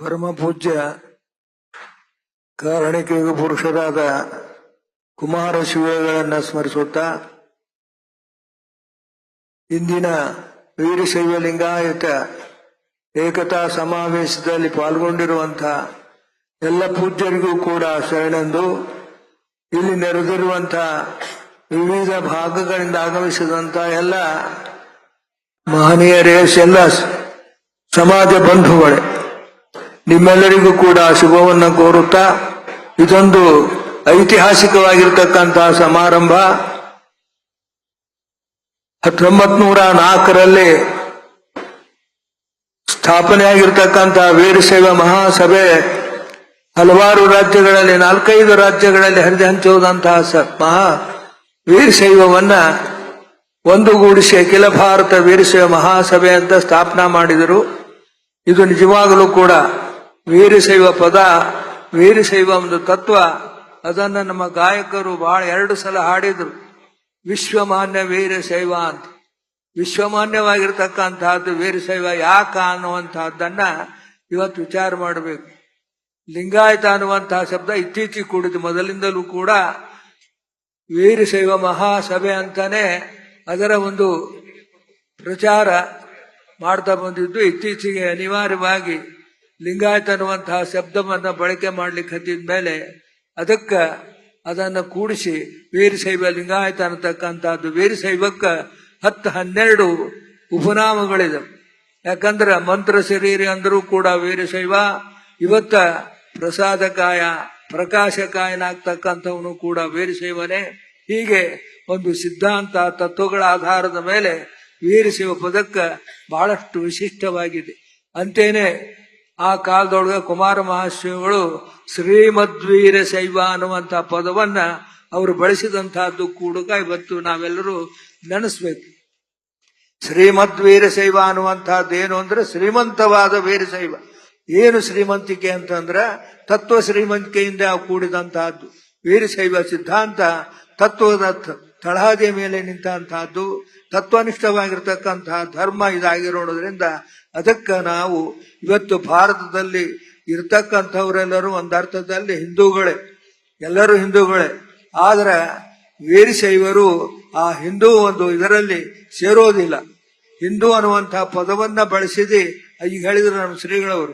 ಪರಮ ಪೂಜ್ಯ ಕಾರಣಿಕ ಪುರುಷರಾದ ಕುಮಾರ ಶಿವಗಳನ್ನ ಸ್ಮರಿಸುತ್ತಾ ಇಂದಿನ ವೀರಶೈವ ಲಿಂಗಾಯತ ಏಕತಾ ಸಮಾವೇಶದಲ್ಲಿ ಪಾಲ್ಗೊಂಡಿರುವಂತಹ ಎಲ್ಲ ಪೂಜ್ಯರಿಗೂ ಕೂಡ ಶರಣೆಂದು ಇಲ್ಲಿ ನೆರೆದಿರುವಂತಹ ವಿವಿಧ ಭಾಗಗಳಿಂದ ಆಗಮಿಸಿದಂತ ಎಲ್ಲ ಮಹನೀಯರೇ, ಎಲ್ಲ ಸಮಾಜ ಬಂಧುಗಳೇ. ನಿಮ್ಮೆಲ್ಲರಿಗೂ ಕೂಡ ಶುಭವನ್ನು ಕೋರುತ್ತಾ ಇದೊಂದು ಐತಿಹಾಸಿಕವಾಗಿರ್ತಕ್ಕಂತಹ ಸಮಾರಂಭ. ಹತ್ತೊಂಬತ್ ನೂರ ನಾಲ್ಕರಲ್ಲಿ ಸ್ಥಾಪನೆಯಾಗಿರ್ತಕ್ಕಂತಹ ವೀರಶೈವ ಮಹಾಸಭೆ ಹಲವಾರು ರಾಜ್ಯಗಳಲ್ಲಿ, ನಾಲ್ಕೈದು ರಾಜ್ಯಗಳಲ್ಲಿ ಹರಿದು ಹಂಚುವುದಂತಹ ಮಹಾ ವೀರಶೈವವನ್ನ ಒಂದುಗೂಡಿಸಿ ಅಖಿಲ ಭಾರತ ವೀರಶೈವ ಮಹಾಸಭೆ ಅಂತ ಸ್ಥಾಪನಾ ಮಾಡಿದರು. ಇದು ನಿಜವಾಗಲೂ ಕೂಡ ವೀರಶೈವ ಪದ, ವೀರಶೈವ ಒಂದು ತತ್ವ. ಅದನ್ನ ನಮ್ಮ ಗಾಯಕರು ಬಹಳ ಎರಡು ಸಲ ಹಾಡಿದ್ರು. ವಿಶ್ವಮಾನ್ಯ ವೀರಶೈವ ಅಂತ. ವಿಶ್ವಮಾನ್ಯವಾಗಿರ್ತಕ್ಕಂತಹದ್ದು ವೀರಶೈವ ಯಾಕ ಅನ್ನುವಂತಹದ್ದನ್ನ ಇವತ್ತು ವಿಚಾರ ಮಾಡಬೇಕು. ಲಿಂಗಾಯತ ಅನ್ನುವಂತಹ ಶಬ್ದ ಇತ್ತೀಚೆಗೆ ಕೂಡಿದ್ದು. ಮೊದಲಿಂದಲೂ ಕೂಡ ವೀರಶೈವ ಮಹಾಸಭೆ ಅಂತಾನೆ ಅದರ ಒಂದು ಪ್ರಚಾರ ಮಾಡ್ತಾ ಬಂದಿದ್ದು. ಇತ್ತೀಚೆಗೆ ಅನಿವಾರ್ಯವಾಗಿ ಲಿಂಗಾಯತ ಅನ್ನುವಂತಹ ಶಬ್ದವನ್ನು ಬಳಕೆ ಮಾಡ್ಲಿಕ್ಕೆ ಹತ್ತಿದ ಮೇಲೆ ಅದಕ್ಕ ಅದನ್ನು ಕೂಡಿಸಿ ವೀರಶೈವ ಲಿಂಗಾಯತ ಅನ್ನತಕ್ಕಂಥದ್ದು ವೀರಶೈವಕ್ಕೆ ಹತ್ತು ಹನ್ನೆರಡು ಉಪನಾಮಗಳಿದೆ ಯಾಕಂದ್ರೆ ಮಂತ್ರ ಶರೀರಿ ಅಂದರೂ ಕೂಡ ವೀರಶೈವ ಇವತ್ತ ಪ್ರಸಾದಕಾಯ, ಪ್ರಕಾಶಕಾಯನಾಗ್ತಕ್ಕಂಥವನು ಕೂಡ ವೀರಶೈವನೇ ಹೀಗೆ ಒಂದು ಸಿದ್ಧಾಂತ, ತತ್ವಗಳ ಆಧಾರದ ಮೇಲೆ ವೀರಶೈವ ಪದಕ್ಕೆ ಬಹಳಷ್ಟು ವಿಶಿಷ್ಟವಾಗಿದೆ. ಅಂತೇನೆ ಆ ಕಾಲದೊಳಗೆ ಕುಮಾರ ಮಹಾಶಿವಗಳು ಶ್ರೀಮದ್ವೀರ ಶೈವ ಅನ್ನುವಂತ ಪದವನ್ನ ಅವರು ಬಳಸಿದಂತಹದ್ದು ಕೂಡ ಇವತ್ತು ನಾವೆಲ್ಲರೂ ನೆನೆಸ್ಬೇಕು. ಶ್ರೀಮದ್ ವೀರಶೈವ ಅನ್ನುವಂತಹದ್ದು ಏನು ಅಂದ್ರೆ ಶ್ರೀಮಂತವಾದ ವೀರಶೈವ ಏನು ಶ್ರೀಮಂತಿಕೆ ಅಂತಂದ್ರ ತತ್ವ ಶ್ರೀಮಂತಿಕೆಯಿಂದ ಕೂಡಿದಂತಹದ್ದು ವೀರಶೈವ ಸಿದ್ಧಾಂತ ತತ್ವದ ತಳಹದಿಯ ಮೇಲೆ ನಿಂತಹಂತಹದ್ದು ತತ್ವನಿಷ್ಠವಾಗಿರ್ತಕ್ಕಂತಹ ಧರ್ಮ ಇದಾಗಿರೋದ್ರಿಂದ ಅದಕ್ಕ ನಾವು ಇವತ್ತು ಭಾರತದಲ್ಲಿ ಇರ್ತಕ್ಕಂಥವರೆಲ್ಲರೂ ಒಂದರ್ಥದಲ್ಲಿ ಹಿಂದೂಗಳೇ, ಎಲ್ಲರೂ ಹಿಂದೂಗಳೇ. ಆದ್ರೆ ವೀರಶೈವರು ಆ ಹಿಂದೂ ಒಂದು ಇದರಲ್ಲಿ ಸೇರೋದಿಲ್ಲ. ಹಿಂದೂ ಅನ್ನುವಂತಹ ಪದವನ್ನ ಬಳಸಿದಿ. ಈಗ ಹೇಳಿದ್ರು ನಮ್ಮ ಶ್ರೀಗಳವರು.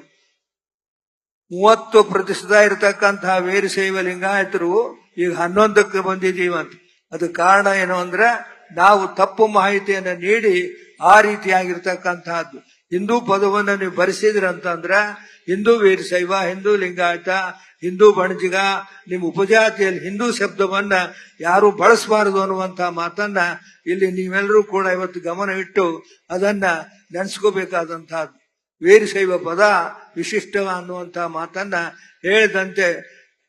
ಮೂವತ್ತು ಪ್ರತಿಶತ ಇರತಕ್ಕಂತಹ ವೀರಶೈವ ಲಿಂಗಾಯತರು ಈಗ ಹನ್ನೊಂದಕ್ಕೆ ಬಂದಿದ್ದೀವಂತ. ಅದು ಕಾರಣ ಏನು ಅಂದ್ರೆ ನಾವು ತಪ್ಪು ಮಾಹಿತಿಯನ್ನು ನೀಡಿ ಆ ರೀತಿಯಾಗಿರ್ತಕ್ಕಂತಹದ್ದು. ಹಿಂದೂ ಪದವನ್ನು ನೀವು ಬರೆಸಿದ್ರಿ ಹಿಂದೂ ಹಿಂದೂ ವೀರಶೈವ ಹಿಂದೂ ಲಿಂಗಾಯತ, ಹಿಂದೂ ಬಣಜಿಗ, ನಿಮ್ಮ ಉಪಜಾತಿಯಲ್ಲಿ ಹಿಂದೂ ಶಬ್ದವನ್ನ ಯಾರು ಬಳಸಬಾರದು ಅನ್ನುವಂತಹ ಮಾತನ್ನ ಇಲ್ಲಿ ನೀವೆಲ್ಲರೂ ಕೂಡ ಇವತ್ತು ಗಮನ ಇಟ್ಟು ಅದನ್ನ ನೆನೆಸ್ಕೋಬೇಕಾದಂತಹದ್ದು. ವೀರಶೈವ ಪದ ವಿಶಿಷ್ಟ ಅನ್ನುವಂತಹ ಮಾತನ್ನ ಹೇಳಿದಂತೆ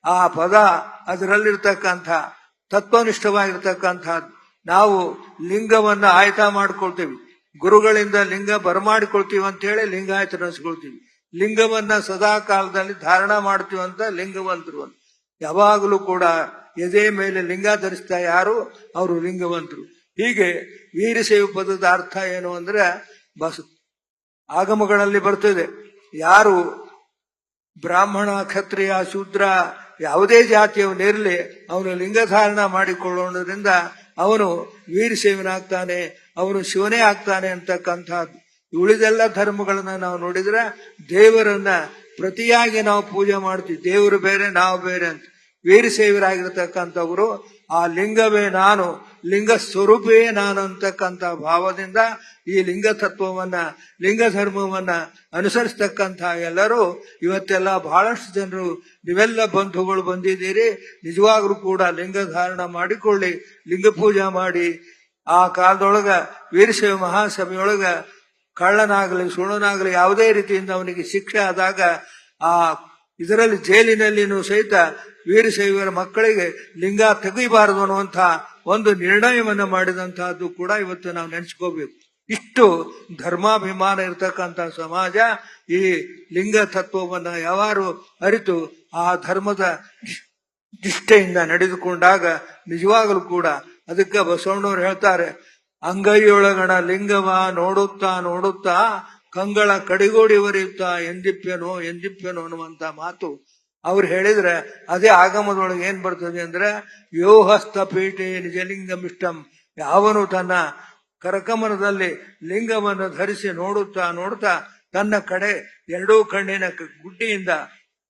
ಆ ಪದ ಅದರಲ್ಲಿರ್ತಕ್ಕಂಥ ತತ್ವನಿಷ್ಠವಾಗಿರ್ತಕ್ಕಂಥದ್ದು ನಾವು ಲಿಂಗವನ್ನ ಆಯ್ತಾ ಮಾಡ್ಕೊಳ್ತೀವಿ. ಗುರುಗಳಿಂದ ಲಿಂಗ ಬರಮಾಡಿಕೊಳ್ತೀವಿ ಅಂತ ಹೇಳಿ ಲಿಂಗಾಯತ ನಡೆಸ್ಕೊಳ್ತೀವಿ. ಲಿಂಗವನ್ನ ಸದಾ ಕಾಲದಲ್ಲಿ ಧಾರಣ ಮಾಡ್ತೀವಿ ಅಂತ ಲಿಂಗವಂತರು. ಯಾವಾಗಲೂ ಕೂಡ ಎದೆ ಮೇಲೆ ಲಿಂಗ ಧರಿಸ್ತಾ ಯಾರು? ಅವರು ಲಿಂಗವಂತರು. ಹೀಗೆ ವೀರಶೈವ ಪದದ ಅರ್ಥ ಏನು ಅಂದ್ರೆ ಬಸ್, ಆಗಮಗಳಲ್ಲಿ ಬರ್ತದೆ. ಯಾರು ಬ್ರಾಹ್ಮಣ, ಕ್ಷತ್ರಿಯ, ಶೂದ್ರ ಯಾವುದೇ ಜಾತಿಯವನಿರಲಿ ಅವನು ಲಿಂಗಧಾರಣ ಮಾಡಿಕೊಳ್ಳೋದ್ರಿಂದ ಅವನು ವೀರಶೈವನಾಗ್ತಾನೆ, ಅವನು ಶಿವನೇ ಆಗ್ತಾನೆ ಅಂತಕ್ಕಂಥದ್ದು. ಉಳಿದೆಲ್ಲ ಧರ್ಮಗಳನ್ನ ನಾವು ನೋಡಿದ್ರೆ ದೇವರನ್ನ ಪ್ರತಿಯಾಗಿ ನಾವು ಪೂಜೆ ಮಾಡ್ತೀವಿ. ದೇವರು ಬೇರೆ, ನಾವು ಬೇರೆ ಅಂತ. ವೀರಶೈವರಾಗಿರ್ತಕ್ಕಂಥವ್ರು ಆ ಲಿಂಗವೇ ನಾನು, ಲಿಂಗ ಸ್ವರೂಪೇ ನಾನು ಅಂತಕ್ಕಂಥ ಭಾವದಿಂದ ಈ ಲಿಂಗ ತತ್ವವನ್ನ, ಲಿಂಗ ಧರ್ಮವನ್ನ ಅನುಸರಿಸ್ತಕ್ಕಂಥ ಎಲ್ಲರೂ ಇವತ್ತೆಲ್ಲ ಬಹಳಷ್ಟು ಜನರು, ನೀವೆಲ್ಲ ಬಂಧುಗಳು ಬಂದಿದ್ದೀರಿ, ನಿಜವಾಗ್ಲೂ ಕೂಡ ಲಿಂಗ ಧಾರಣ ಮಾಡಿಕೊಳ್ಳಿ, ಲಿಂಗ ಪೂಜೆ ಮಾಡಿ. ಆ ಕಾಲದೊಳಗ ವೀರಶೈವ ಮಹಾಸಭೆಯೊಳಗ ಕಳ್ಳನಾಗಲಿ, ಸುಳ್ಳನಾಗಲಿ ಯಾವುದೇ ರೀತಿಯಿಂದ ಅವನಿಗೆ ಶಿಕ್ಷೆ ಆದಾಗ ಆ ಇದರಲ್ಲಿ ಜೈಲಿನಲ್ಲಿನೂ ಸಹಿತ ವೀರಶೈವರ ಮಕ್ಕಳಿಗೆ ಲಿಂಗ ತೆಗೀಬಾರದು ಅನ್ನುವಂತಹ ಒಂದು ನಿರ್ಣಯವನ್ನು ಮಾಡಿದಂತಹದ್ದು ಕೂಡ ಇವತ್ತು ನಾವು ನೆನೆಸ್ಕೋಬೇಕು. ಇಷ್ಟು ಧರ್ಮಾಭಿಮಾನ ಇರತಕ್ಕಂತ ಸಮಾಜ ಈ ಲಿಂಗ ತತ್ವವನ್ನ ಯಾವಾರು ಅರಿತು ಆ ಧರ್ಮದ ನಿಷ್ಠೆಯಿಂದ ನಡೆದುಕೊಂಡಾಗ ನಿಜವಾಗಲೂ ಕೂಡ ಅದಕ್ಕೆ ಬಸವಣ್ಣವ್ರು ಹೇಳ್ತಾರೆ, ಅಂಗೈಯೊಳಗಣ ಲಿಂಗವ ನೋಡುತ್ತಾ ನೋಡುತ್ತಾ ಕಂಗಳ ಕಡಿಗೋಡಿ ಒರೆಯುತ್ತಾ ಎಂದಿಪ್ಪೆನೋ ಎಂದಿಪ್ಪೆನೋ ಅನ್ನುವಂತ ಮಾತು ಅವ್ರು ಹೇಳಿದ್ರೆ ಅದೇ ಆಗಮದೊಳಗೆ ಏನ್ ಬರ್ತದೆ ಅಂದ್ರೆ, ಯೋಹಸ್ತ ಪೀಠೆ ನಿಜಲಿಂಗಮಿಷ್ಟಂ ಯಾವನು ತನ್ನ ಕರಕಮನದಲ್ಲಿ ಲಿಂಗವನ್ನು ಧರಿಸಿ ನೋಡುತ್ತಾ ನೋಡುತ್ತಾ ತನ್ನ ಕಡೆ ಎರಡೂ ಕಣ್ಣಿನ ಗುಡ್ಡಿಯಿಂದ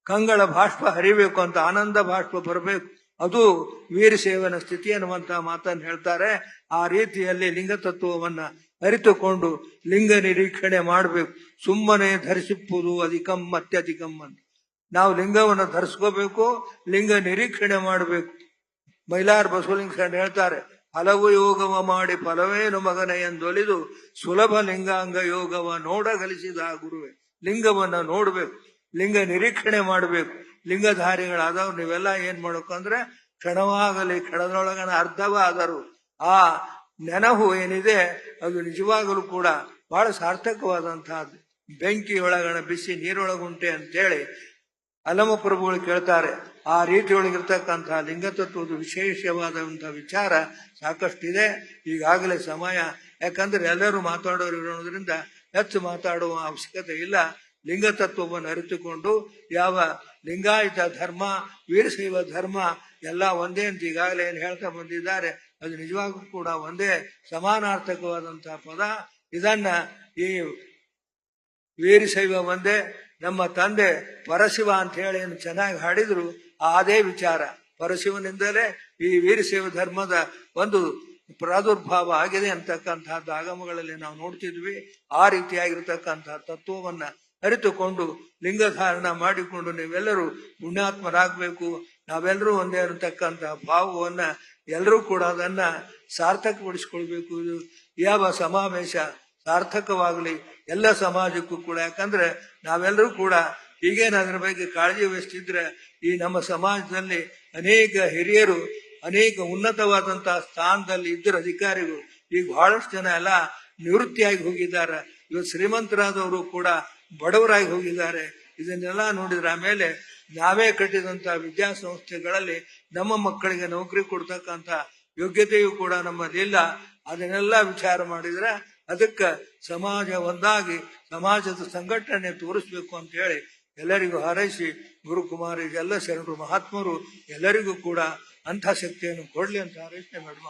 ಕಂಗಳ ಬಾಷ್ಪ ಹರಿಬೇಕು ಅಂತ ಆನಂದ ಬಾಷ್ಪ ಬರಬೇಕು. ಅದು ವೀರಸೇವನ ಸ್ಥಿತಿ ಅನ್ನುವಂತ ಮಾತನ್ನು ಹೇಳ್ತಾರೆ. ಆ ರೀತಿಯಲ್ಲಿ ಲಿಂಗ ತತ್ವವನ್ನ ಅರಿತುಕೊಂಡು ಲಿಂಗ ನಿರೀಕ್ಷಣೆ ಮಾಡಬೇಕು. ಸುಮ್ಮನೆ ಧರಿಸಿಪ್ಪುದು ಅಧಿಕಂ ಅತ್ಯಧಿಕಂ ಅಂತ. ನಾವು ಲಿಂಗವನ್ನು ಧರಿಸ್ಕೋಬೇಕು, ಲಿಂಗ ನಿರೀಕ್ಷಣೆ ಮಾಡಬೇಕು. ಮೈಲಾರ್ ಬಸವಲಿಂಗ ಶರಣ ಹೇಳ್ತಾರೆ ಹಲವು ಯೋಗವ ಮಾಡಿ ಫಲವೇನು ಮಗನ ಎಂದೊಲಿದು, ಸುಲಭ ಲಿಂಗಾಂಗ ಯೋಗವ ನೋಡಗಲಿಸಿದ ಗುರುವೆ. ಲಿಂಗವನ್ನ ನೋಡ್ಬೇಕು, ಲಿಂಗ ನಿರೀಕ್ಷಣೆ ಮಾಡಬೇಕು. ಲಿಂಗಧಾರಿಗಳಾದವ್ರು ನೀವೆಲ್ಲ ಏನ್ ಮಾಡಬೇಕು ಅಂದ್ರೆ, ಕ್ಷಣವಾಗಲಿ ಕ್ಷಣದೊಳಗನ ಅರ್ಧವಾದರು ಆ ನೆನಹು ಏನಿದೆ, ಅದು ನಿಜವಾಗಲೂ ಕೂಡ ಬಹಳ ಸಾರ್ಥಕವಾದಂತಹ ಬೆಂಕಿಯೊಳಗಣ ಬಿಸಿ ನೀರೊಳಗುಂಟೆ ಅಂತೇಳಿ ಅಲಮ ಪ್ರಭುಗಳು ಕೇಳ್ತಾರೆ, ಆ ರೀತಿಯೊಳಗಿರ್ತಕ್ಕಂತಹ ಲಿಂಗತತ್ವದ ವಿಶೇಷವಾದಂತಹ ವಿಚಾರ ಸಾಕಷ್ಟಿದೆ, ಈಗಾಗಲೇ ಸಮಯ. ಯಾಕಂದ್ರೆ ಎಲ್ಲರೂ ಮಾತಾಡೋರು ಇರೋದ್ರಿಂದ ಹೆಚ್ಚು ಮಾತಾಡುವ ಅವಶ್ಯಕತೆ ಇಲ್ಲ. ಲಿಂಗತತ್ವವನ್ನು ಅರಿತುಕೊಂಡು ಯಾವ ಲಿಂಗಾಯತ ಧರ್ಮ, ವೀರಶೈವ ಧರ್ಮ ಎಲ್ಲ ಒಂದೇ ಅಂತ ಈಗಾಗಲೇ ಏನು ಹೇಳ್ತಾ ಬಂದಿದ್ದಾರೆ, ಅದು ನಿಜವಾಗೂ ಕೂಡ ಒಂದೇ ಸಮಾನಾರ್ಥಕವಾದಂತಹ ಪದ. ಇದನ್ನ ಈ ವೀರಶೈವ ಒಂದೇ, ನಮ್ಮ ತಂದೆ ಪರಶಿವ ಅಂತ ಹೇಳಿ ಏನು ಚೆನ್ನಾಗಿ ಹಾಡಿದ್ರು ಅದೇ ವಿಚಾರ. ಪರಶಿವನಿಂದಲೇ ಈ ವೀರಶೈವ ಧರ್ಮದ ಒಂದು ಪ್ರಾದುರ್ಭಾವ ಆಗಿದೆ ಅಂತಕ್ಕಂತಹದ್ದು ಆಗಮಗಳಲ್ಲಿ ನಾವು ನೋಡ್ತಿದ್ವಿ. ಆ ರೀತಿಯಾಗಿರ್ತಕ್ಕಂತಹ ತತ್ವವನ್ನ ಅರಿತುಕೊಂಡು ಲಿಂಗಧಾರಣ ಮಾಡಿಕೊಂಡು ನೀವೆಲ್ಲರೂ ಪುಣ್ಯಾತ್ಮರಾಗಬೇಕು. ನಾವೆಲ್ಲರೂ ಒಂದೇ ಇರತಕ್ಕಂತಹ ಭಾವವನ್ನ, ಎಲ್ಲರೂ ಕೂಡ ಅದನ್ನ ಸಾರ್ಥಕಪಡಿಸ್ಕೊಳ್ಬೇಕು. ಯಾವ ಸಮಾವೇಶ? ಸಾರ್ಥಕವಾಗಲಿ ಎಲ್ಲ ಸಮಾಜಕ್ಕೂ ಕೂಡ. ಯಾಕಂದ್ರೆ ನಾವೆಲ್ಲರೂ ಕೂಡ ಈಗೇನು ಅದರ ಬಗ್ಗೆ ಕಾಳಜಿ ವಹಿಸ್ತಿದ್ರೆ ಈ ನಮ್ಮ ಸಮಾಜದಲ್ಲಿ ಅನೇಕ ಹಿರಿಯರು, ಅನೇಕ ಉನ್ನತವಾದಂತಹ ಸ್ಥಾನದಲ್ಲಿ ಇದ್ದರು ಅಧಿಕಾರಿಗಳು ಈಗ ಬಹಳಷ್ಟು ಜನ ಎಲ್ಲ ನಿವೃತ್ತಿಯಾಗಿ ಹೋಗಿದ್ದಾರೆ. ಇವತ್ತು ಶ್ರೀಮಂತರಾದವರು ಕೂಡ ಬಡವರಾಗಿ ಹೋಗಿದ್ದಾರೆ. ಇದನ್ನೆಲ್ಲ ನೋಡಿದ್ರೆ ಆಮೇಲೆ ನಾವೇ ಕಟ್ಟಿದಂತ ವಿದ್ಯಾಸಂಸ್ಥೆಗಳಲ್ಲಿ ನಮ್ಮ ಮಕ್ಕಳಿಗೆ ನೌಕರಿ ಕೊಡ್ತಕ್ಕಂತ ಯೋಗ್ಯತೆಯು ಕೂಡ ನಮ್ಮಲ್ಲಿಲ್ಲ ಅದನ್ನೆಲ್ಲ ವಿಚಾರ ಮಾಡಿದ್ರೆ ಅದಕ್ಕೆ ಸಮಾಜ ಒಂದಾಗಿ ಸಮಾಜದ ಸಂಘಟನೆ ತೋರಿಸ್ಬೇಕು ಅಂತ ಹೇಳಿ ಎಲ್ಲರಿಗೂ ಹಾರೈಸಿ ಗುರುಕುಮಾರಿಗೆಲ್ಲ ಶರಣರು ಮಹಾತ್ಮರು ಎಲ್ಲರಿಗೂ ಕೂಡ ಅಂಥ ಶಕ್ತಿಯನ್ನು ಕೊಡ್ಲಿ ಅಂತ ಹಾರೈಸಿ ಮಾಡುವ